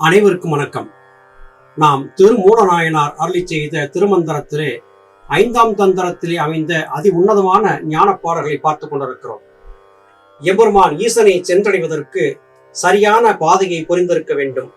அனைவருக்கும் வணக்கம். நாம் திருமூலநாயனார் அருளி செய்த திருமந்திரத்திலே ஐந்தாம் தந்திரத்திலே அமைந்த அதி உன்னதமான ஞான பாடல்களை கொண்டிருக்கிறோம். எம்பெருமான் ஈசனை சென்றடைவதற்கு சரியான பாதையை புரிந்திருக்க வேண்டும்.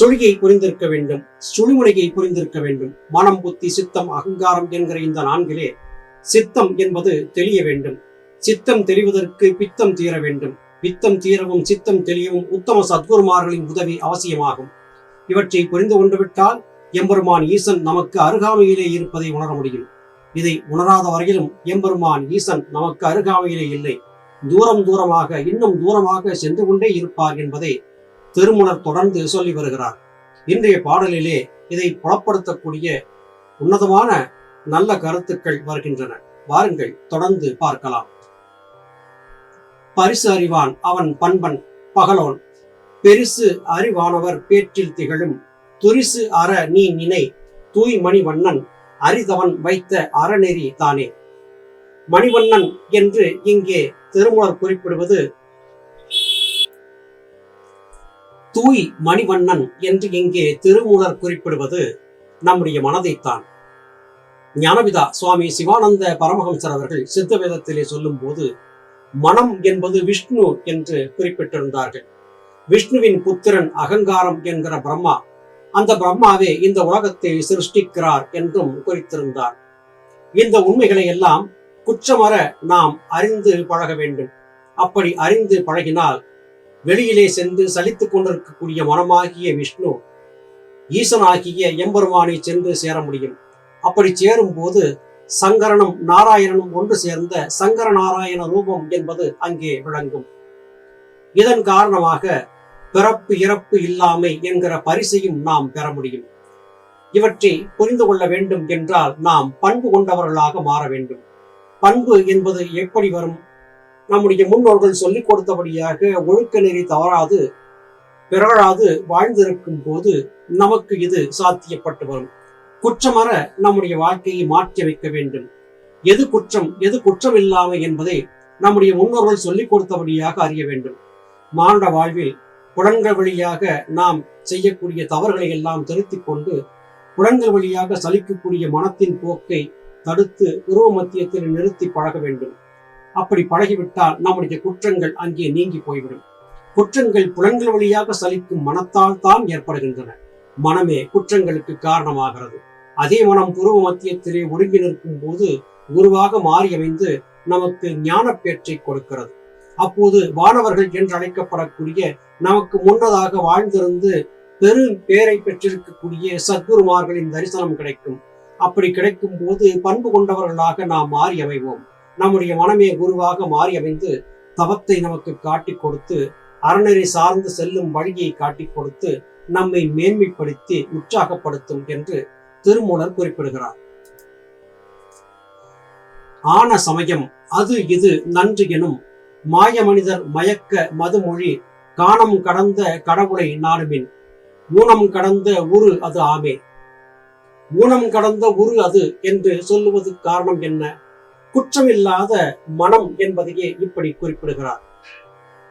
சுழியை புரிந்திருக்க வேண்டும். சுழிமுனையை புரிந்திருக்க வேண்டும். மனம் புத்தி சித்தம் அகங்காரம் என்கிற இந்த நான்கிலே சித்தம் என்பது தெளிய வேண்டும். சித்தம் தெளிவதற்கு பித்தம் தீர வேண்டும். பித்தம் தீரவும் சித்தம் தெளியவும் உத்தம சத்குருமார்களின் உதவி அவசியமாகும். இவற்றை புரிந்து கொண்டுவிட்டால் எம்பெருமான் ஈசன் நமக்கு அருகாமையிலே இருப்பதை உணர முடியும். இதை உணராத வரையிலும் எம்பெருமான் ஈசன் நமக்கு அருகாமையிலே இல்லை. தூரம் தூரமாக இன்னும் தூரமாக சென்று கொண்டே இருப்பார் என்பதை திருமுனர் தொடர்ந்து சொல்லி வருகிறார். இன்றைய பாடலிலே இதை புலப்படுத்தக்கூடிய உன்னதமான நல்ல கருத்துக்கள் வருகின்றன. வாருங்கள் தொடர்ந்து பார்க்கலாம். பரிசு அறிவான் அவன் பண்பன் பகலோன். பெரிசு அறிவானவர் பேற்றில் திகழும். துரிசு அற நீ நினை. தூய் மணிவண்ணன் அரிதவன் வைத்த அறநெறி தானே. மணிவண்ணன் என்று இங்கே திருமூலர் குறிப்பிடுவது தூய் மணிவண்ணன் என்று இங்கே திருமூலர் குறிப்பிடுவது நம்முடைய மனதைத்தான். ஞானபிதா சுவாமி சிவானந்த பரமஹம்சர் அவர்கள் சித்த வேதத்திலே சொல்லும் போது மனம் என்பது விஷ்ணு என்று குறிப்பிட்டிருந்தார்கள். விஷ்ணுவின் புத்திரன் அகங்காரம் என்கிற பிரம்மா அந்த பிரம்மாவே இந்த உலகத்தை சிருஷ்டிக்கிறார் என்றும் குறித்திருந்தார். இந்த உண்மைகளை எல்லாம் குற்றமர நாம் அறிந்து பழக வேண்டும். அப்படி அறிந்து பழகினால் வெளியிலே சென்று சலித்துக் கொண்டிருக்கக்கூடிய மனமாகிய விஷ்ணு ஈசனாகிய எம்பெருமானை சென்று சேர முடியும். அப்படி சேரும் போது சங்கரனும் நாராயணனும் ஒன்று சேர்ந்த சங்கர நாராயண ரூபம் என்பது அங்கே விளங்கும். இதன் காரணமாக பிறப்பு இறப்பு இல்லாமை என்கிற பரிசையும் நாம் பெற முடியும். இவற்றை புரிந்து கொள்ள வேண்டும் என்றால் நாம் பண்பு கொண்டவர்களாக மாற வேண்டும். பண்பு என்பது எப்படி வரும்? நம்முடைய முன்னோர்கள் சொல்லிக் கொடுத்தபடியாக ஒழுக்க நெறி தவறாது பிறழாது வாழ்ந்திருக்கும் போது நமக்கு இது சாத்தியப்பட்டு வரும். குற்றமற நம்முடைய வாழ்க்கையை மாற்றி வைக்க வேண்டும். எது குற்றம் எது குற்றம் இல்லாமை என்பதை நம்முடைய முன்னோர்கள் சொல்லிக் கொடுத்தபடியாக அறிய வேண்டும். மானுட வாழ்வில் புலன்கள் வழியாக நாம் செய்யக்கூடிய தவறுகளை எல்லாம் திருத்திக் கொண்டு புலன்கள் வழியாக சலிக்கக்கூடிய மனத்தின் போக்கை தடுத்து உருவ மத்தியத்தில் நிறுத்தி பழக வேண்டும். அப்படி பழகிவிட்டால் நம்முடைய குற்றங்கள் அங்கே நீங்கி போய்விடும். குற்றங்கள் புலன்கள் வழியாக சலிக்கும் மனத்தால் தான் ஏற்படுகின்றன. மனமே குற்றங்களுக்கு காரணமாகிறது. அதே மனம் புருவ மத்தியத்திலே ஒடுங்கி நிற்கும் போது குருவாக மாறி அமைந்து நமக்கு ஞான பேற்றை கொடுக்கிறது. அப்போது வானவர்கள் என்று அழைக்கப்படக்கூடிய நமக்கு முன்னதாக வாழ்ந்திருந்து பெரும் பேரை பெற்றிருக்கக்கூடிய சத்குருமார்களின் தரிசனம் கிடைக்கும். அப்படி கிடைக்கும் போது பண்பு கொண்டவர்களாக நாம் மாறி அமைவோம் நம்முடைய மனமே குருவாக மாறி அமைந்து தவத்தை நமக்கு காட்டி கொடுத்து அறநெறி சார்ந்து செல்லும் வழியை காட்டிக் கொடுத்து நம்மை மேன்மைப்படுத்தி உற்சாகப்படுத்தும் என்று திருமூலர் குறிப்பிடுகிறார். ஆன சமயம் அது இது நன்று எனும் மாய மனிதர் மயக்க மதுமொழி காணம் கடந்த கடவுளை நாடுமின் ஊனம் கடந்த உரு அது ஆமே. ஊனம் கடந்த உரு அது என்று சொல்லுவது காரணம் என்ன? குற்றமில்லாத மனம் என்பதையே இப்படி குறிப்பிடுகிறார்.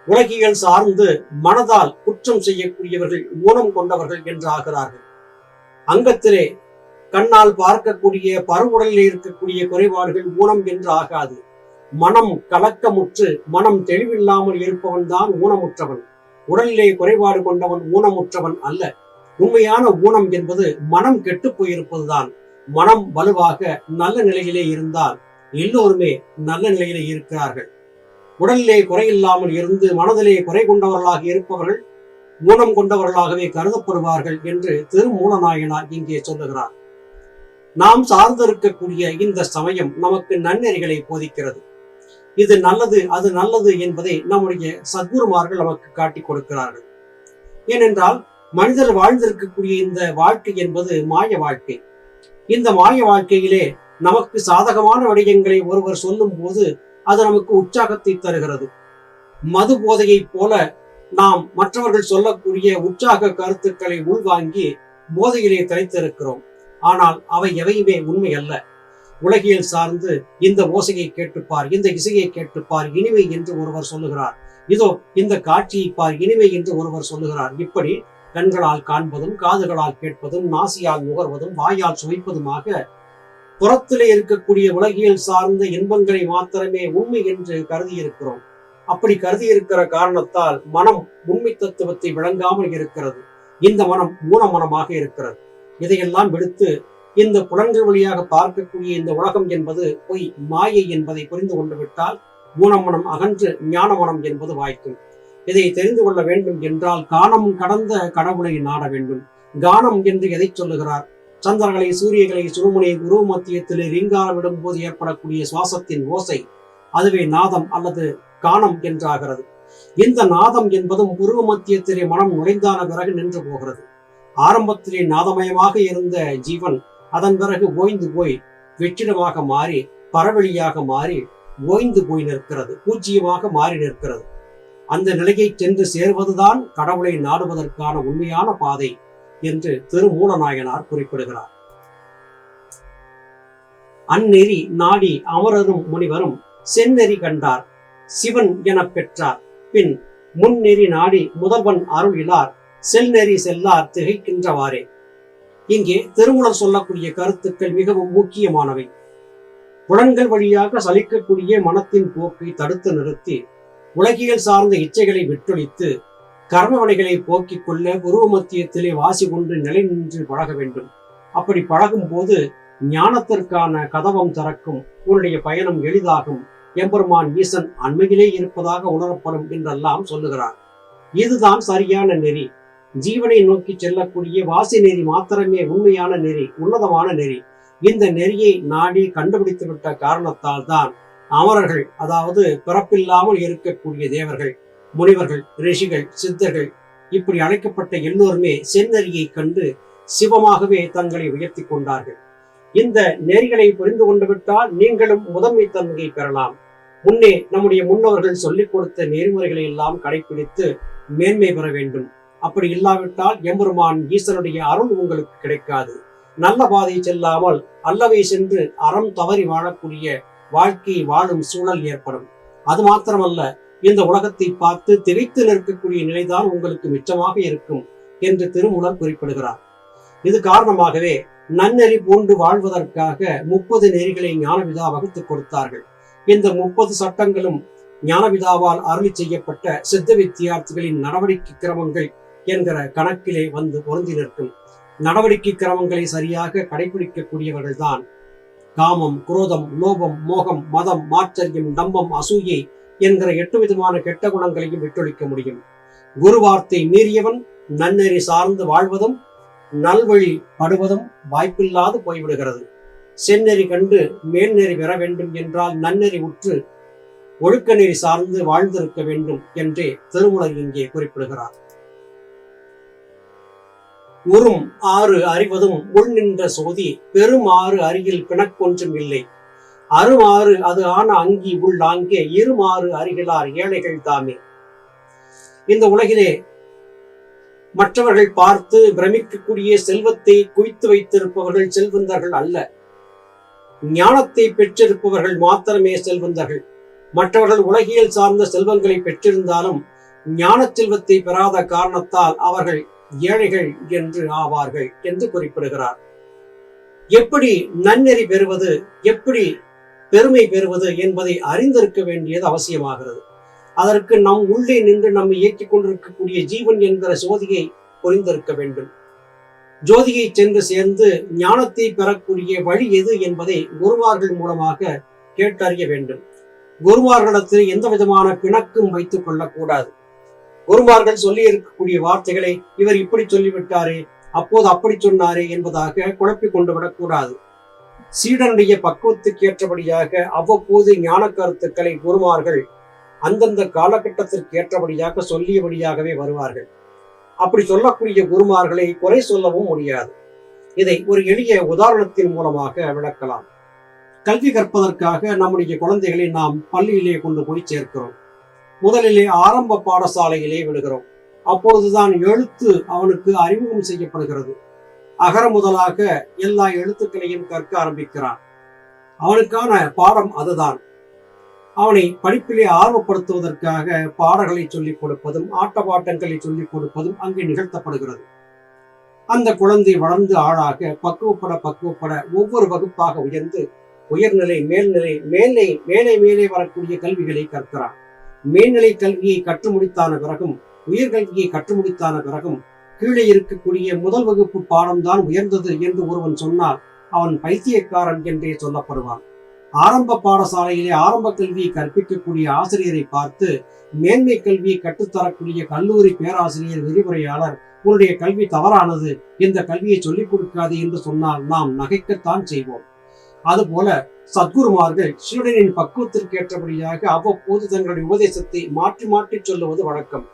உலகியல் சார்ந்து மனதால் குற்றம் செய்யக்கூடியவர்கள் ஊனம் கொண்டவர்கள் என்று ஆகிறார்கள். அங்கத்திலே கண்ணால் பார்க்கக்கூடிய பருவுடலில் இருக்கக்கூடிய குறைபாடுகள் ஊனம் என்று ஆகாது. மனம் கலக்கமுற்று மனம் தெளிவில்லாமல் இருப்பவன் தான் ஊனமுற்றவன். உடலிலே குறைபாடு கொண்டவன் ஊனமுற்றவன் அல்ல. உண்மையான ஊனம் என்பது மனம் கெட்டு போயிருப்பதுதான். மனம் வலுவாக நல்ல நிலையிலே இருந்தால் எல்லோருமே நல்ல நிலையிலே இருக்கிறார்கள். உடலிலே குறையில்லாமல் இருந்து மனதிலே குறை கொண்டவர்களாக இருப்பவர்கள் ஊனம் கொண்டவர்களாகவே கருதப்படுவார்கள் என்று திருமூலநாயனார் இங்கே சொல்லுகிறார். நாம் சார்ந்திருக்கக்கூடிய இந்த சமயம் நமக்கு நன்னெறிகளை போதிக்கிறது. இது நல்லது அது நல்லது என்பதை நம்முடைய சத்குருமார்கள் நமக்கு காட்டிக் கொடுக்கிறார்கள். ஏனென்றால் மனிதர் வாழ்ந்திருக்கக்கூடிய இந்த வாழ்க்கை என்பது மாய வாழ்க்கை. இந்த மாய வாழ்க்கையிலே நமக்கு சாதகமான விடயங்களை ஒருவர் சொல்லும் போது அது நமக்கு உற்சாகத்தை தருகிறது. மது போதையைப் போல நாம் மற்றவர்கள் சொல்லக்கூடிய உற்சாக கருத்துக்களை உள்வாங்கி போதையிலே தலைத்திருக்கிறோம் ஆனால் அவை எவையுமே உண்மை அல்ல உலகியல் சார்ந்து இந்த ஓசையை கேட்டுப்பார் இந்த இசையை கேட்டுப்பார் இனிமை என்று ஒருவர் சொல்லுகிறார். இதோ இந்த காட்சியை பார் இனிமை என்று ஒருவர் சொல்லுகிறார். இப்படி கண்களால் காண்பதும் காதுகளால் கேட்பதும் நாசியால் நுகர்வதும் வாயால் சுவைப்பதுமாக புறத்திலே இருக்கக்கூடிய உலகியல் சார்ந்த இன்பங்களை மாத்திரமே உண்மை என்று கருதி இருக்கிறோம் அப்படி கருதி இருக்கிற காரணத்தால் மனம் உண்மை தத்துவத்தை விளங்காமல் இருக்கிறது. இந்த மனம் ஊனமனமாக இருக்கிறது. இதையெல்லாம் விடுத்து இந்த புலன்கள் வழியாக பார்க்கக்கூடிய இந்த உலகம் என்பது பொய் மாயை என்பதை புரிந்து கொண்டு விட்டால் ஊனமனம் அகன்று ஞானமனம் என்பது வாய்க்கும். இதை தெரிந்து கொள்ள வேண்டும் என்றால் காணம் கடந்த கடவுளை நாட வேண்டும். கானம் என்று எதை சொல்லுகிறார்? சந்திரகளை சூரியகளை சுருமுனை குரு மத்தியத்திலே ரீங்காரமிடும் விடும்போது ஏற்படக்கூடிய சுவாசத்தின் ஓசை அதுவே நாதம் அல்லது கானம் என்றாகிறது. இந்த நாதம் என்பதும் குரு மத்தியத்திலே மனம் நுழைந்தான பிறகு நின்று போகிறது. ஆரம்பத்திலே நாதமயமாக இருந்த ஜீவன் அதன் பிறகு ஓய்ந்து போய் வெற்றிடமாக மாறி பரவெளியாக மாறி ஓய்ந்து போய் நிற்கிறது பூஜ்ஜியமாக மாறி நிற்கிறது. அந்த நிலையை சென்று சேர்வதுதான் கடவுளை நாடுவதற்கான உண்மையான பாதை என்று திருமூலநாயனார் குறிப்பிடுகிறார். அந்நெறி நாடி அமரரும் முனிவரும் செந்நெறி கண்டார் சிவன் எனப் பெற்றார். பின் முன்னெறி நாடி முதல்வன் அருளிலார் செல்நெறி செல்லார் திகைக்கின்றவாறே. இங்கே திருமூலர் சொல்லக்கூடிய கருத்துக்கள் மிகவும் முக்கியமானவை. புலன்கள் வழியாக சலிக்கக்கூடிய மனத்தின் போக்கை தடுத்து நிறுத்தி உலகியல் சார்ந்த இச்சைகளை விட்டொழித்து கர்மவனைகளை போக்கிக் கொள்ள உருவ மத்தியத்திலே வாசி கொண்டு நிலை நின்று பழக வேண்டும். அப்படி பழகும் போது ஞானத்திற்கான கதவம் திறக்கும் உன்னுடைய பயணம் எளிதாகும். எம்பெருமான் ஈசன் அண்மையிலே இருப்பதாக உணரப்படும் என்றெல்லாம் சொல்லுகிறார். இதுதான் சரியான நெறி. ஜீவனை நோக்கி செல்லக்கூடிய வாசி நெறி மாத்திரமே உண்மையான நெறி உன்னதமான நெறி. இந்த நெறியை நாடி கண்டுபிடித்து விட்ட காரணத்தால் தான் அமரர்கள் அதாவது பிறப்பில்லாமல் இருக்கக்கூடிய தேவர்கள் முனிவர்கள் ரிஷிகள் சித்தர்கள் இப்படி அழைக்கப்பட்ட எல்லோருமே செந்நெறியை கண்டு சிவமாகவே தங்களை உயர்த்தி கொண்டார்கள். இந்த நெறிகளை புரிந்து கொண்டு விட்டால் நீங்களும் முதன்மை தன்மையை பெறலாம். முன்னே நம்முடைய முன்னோர்கள் சொல்லிக் கொடுத்த நெறிமுறைகளை எல்லாம் கடைபிடித்து மேன்மை பெற வேண்டும். அப்படி இல்லாவிட்டால் எம்பெருமான் ஈசனுடைய அருள் உங்களுக்கு கிடைக்காது. நல்ல பாதை செல்லாமல் அல்லவை சென்று அறம் தவறி வாழக்கூடிய வாழ்க்கை வாழும் சூழல் ஏற்படும். அது மாத்திரமல்ல இந்த உலகத்தை பார்த்து திகைத்து நிற்கக்கூடிய நிலைதான் உங்களுக்கு மிச்சமாக இருக்கும் என்று திருமூலர் குறிப்பிடுகிறார். இது காரணமாகவே நன்னெறி பூண்டு வாழ்வதற்காக முப்பது நெறிகளை ஞானவிதா வகுத்துக் கொடுத்தார்கள். இந்த முப்பது சட்டங்களும் ஞானவிதாவால் அருளி செய்யப்பட்ட சித்த வித்தியார்த்திகளின் நடவடிக்கை கிரமங்கள் என்கிற கணக்கிலே வந்து பொருந்தி நிற்கும். நடவடிக்கை கிரமங்களை சரியாக கடைபிடிக்கக்கூடியவர்கள்தான் காமம் குரோதம் லோபம் மோகம் மதம் மாச்சரியம் டம்பம் அசூயை என்கிற எட்டு விதமான கெட்ட குணங்களையும் விட்டொழிக்க முடியும். குரு வார்த்தை மீறியவன் நன்னெறி சார்ந்து வாழ்வதும் நல்வழி படுவதும் வாய்ப்பில்லாது போய்விடுகிறது. செந்நெறி கண்டு மேல்நெறி பெற வேண்டும் என்றால் நன்னெறி உற்று ஒழுக்க நெறி சார்ந்து வாழ்ந்திருக்க வேண்டும் என்றே திருமுலர் இங்கே குறிப்பிடுகிறார். உறும் ஆறு அறிவதும் உள் நின்ற சோதி பெரும் ஆறு அருகில் பிணக்கொன்றும் இல்லை. அருமாறு அது ஆன அங்கி உள்ளாங்கே இருமாறு அருகிலார் ஏழைகள் தாமே. இந்த உலகிலே மற்றவர்கள் பார்த்து பிரமிக்கக்கூடிய செல்வத்தை குவித்து வைத்திருப்பவர்கள் செல்வந்தர்கள் அல்ல. ஞானத்தை பெற்றிருப்பவர்கள் மாத்திரமே செல்வந்தர்கள். மற்றவர்கள் உலகியல் சார்ந்த செல்வங்களை பெற்றிருந்தாலும் ஞான செல்வத்தை பெறாத காரணத்தால் அவர்கள் ஏழைகள் என்று ஆவார்கள் என்று குறிப்பிடுகிறார். எப்படி நன்னெறி பெறுவது எப்படி பெருமை பெறுவது என்பதை அறிந்திருக்க வேண்டியது அவசியமாகிறது. அதற்கு நம் உள்ளே நின்று நம்மை இயக்கிக் கொண்டிருக்கக்கூடிய ஜீவன் என்கிற சோதியை புரிந்திருக்க வேண்டும். ஜோதியை சென்று சேர்ந்து ஞானத்தை பெறக்கூடிய வழி எது என்பதை குருமார்கள் மூலமாக கேட்டறிய வேண்டும். குருவார்களிடத்தில் எந்த விதமான பிணக்கும் வைத்துக் கொள்ளக்கூடாது. குருமார்கள் சொல்லி இருக்கக்கூடிய வார்த்தைகளை இவர் இப்படி சொல்லிவிட்டாரே அப்போது அப்படி சொன்னாரே என்பதாக குழப்பிக் கொண்டு விடக்கூடாது. சீடனுடைய பக்குவத்துக்கு ஏற்றபடியாக அவ்வப்போது ஞான கருத்துக்களை குருமார்கள் அந்தந்த காலகட்டத்திற்கு ஏற்றபடியாக சொல்லியபடியாகவே வருவார்கள். அப்படி சொல்லக்கூடிய குருமார்களை குறை சொல்லவும் முடியாது. இதை ஒரு எளிய உதாரணத்தின் மூலமாக விளக்கலாம். கல்வி கற்பதற்காக நம்முடைய குழந்தைகளை நாம் பள்ளியிலே கொண்டு போய் சேர்க்கிறோம். முதலிலே ஆரம்ப பாடசாலையிலே விடுகிறோம். அப்பொழுதுதான் எழுத்து அவனுக்கு அறிமுகம் செய்யப்படுகிறது. அகர முதலாக எல்லா எழுத்துக்களையும் கற்க ஆரம்பிக்கிறான். அவனுக்கான பாடம் அதுதான். அவனை படிப்பிலே ஆர்வப்படுத்துவதற்காக பாடல்களை சொல்லிக் கொடுப்பதும் ஆட்டப்பாட்டங்களை சொல்லிக் கொடுப்பதும் அங்கே நிகழ்த்தப்படுகிறது. அந்த குழந்தை வளர்ந்து ஆளாக பக்குவப்பட பக்குவப்பட ஒவ்வொரு வகுப்பாக உயர்ந்து உயர்நிலை மேல்நிலை மேலே மேலே மேலே வரக்கூடிய கல்விகளை கற்கிறான். மேல்நிலை கல்வியை கற்று முடித்தான பிறகும் உயர்கல்வியை கற்று முடித்தான பிறகும் கீழே இருக்கக்கூடிய முதல் வகுப்பு பாடம்தான் உயர்ந்தது என்று ஒருவன் சொன்னால் அவன் பைத்தியக்காரன் என்றே சொல்லப்படுவான். ஆரம்ப பாடசாலையிலே ஆரம்ப கல்வியை கற்பிக்கக்கூடிய ஆசிரியரை பார்த்து மேன்மை கல்வியை கற்றுத்தரக்கூடிய கல்லூரி பேராசிரியர் விரிவுரையாளர் உன்னுடைய கல்வி தவறானது இந்த கல்வியை சொல்லிக் கொடுக்காது என்று சொன்னால் நாம் நகைக்கத்தான் செய்வோம். அதுபோல சத்குருமார்கள் சீடனின் பக்குவத்திற்கு ஏற்றபடியாக அவ்வப்போது தங்களுடைய உபதேசத்தை மாற்றி மாற்றி சொல்லுவது வழக்கம்.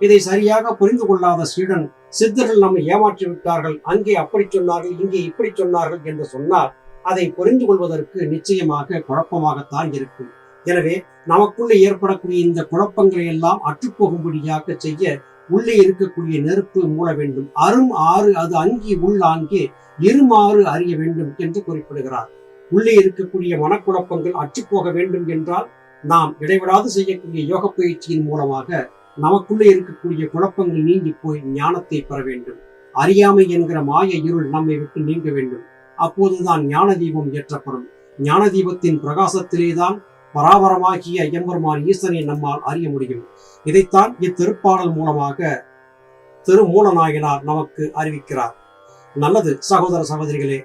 இதை சரியாக புரிந்து கொள்ளாத சீடன் சித்தர்கள் நம்மை ஏமாற்றி விட்டார்கள் அங்கே அப்படி சொன்னார்கள் இங்கே இப்படி சொன்னார்கள் என்று சொன்னால் அதை புரிந்து கொள்வதற்கு நிச்சயமாக குழப்பமாகத்தான் இருக்கும். எனவே நமக்குள்ளே ஏற்படக்கூடிய இந்த குழப்பங்களை எல்லாம் அற்றுப்போகும்படியாக செய்ய உள்ளே இருக்கக்கூடிய நெருப்பு மூட வேண்டும். அரும் ஆறு அது அங்கி உள்ளாங்கே இருமாறு அறிய வேண்டும் என்று குறிப்பிடுகிறார். உள்ளே இருக்கக்கூடிய மனக்குழப்பங்கள் அற்றுப்போக வேண்டும் என்றால் நாம் இடைவிடாது செய்யக்கூடிய யோக பயிற்சியின் மூலமாக நமக்குள்ளே இருக்கக்கூடிய குழப்பங்கள் நீங்கி போய் ஞானத்தை பெற வேண்டும். அறியாமை என்கிற மாய இருள் நம்மை விட்டு நீங்க வேண்டும். அப்போதுதான் ஞான தீபம் ஏற்றப்படும். ஞான தீபத்தின் பிரகாசத்திலேதான் பராபரமாகிய எம்பெருமான் ஈசனை நம்மால் அறிய முடியும். இதைத்தான் இத்திருப்பாடல் மூலமாக திருமூலநாயனார் நமக்கு அறிவிக்கிறார். நல்லது சகோதர சகோதரிகளே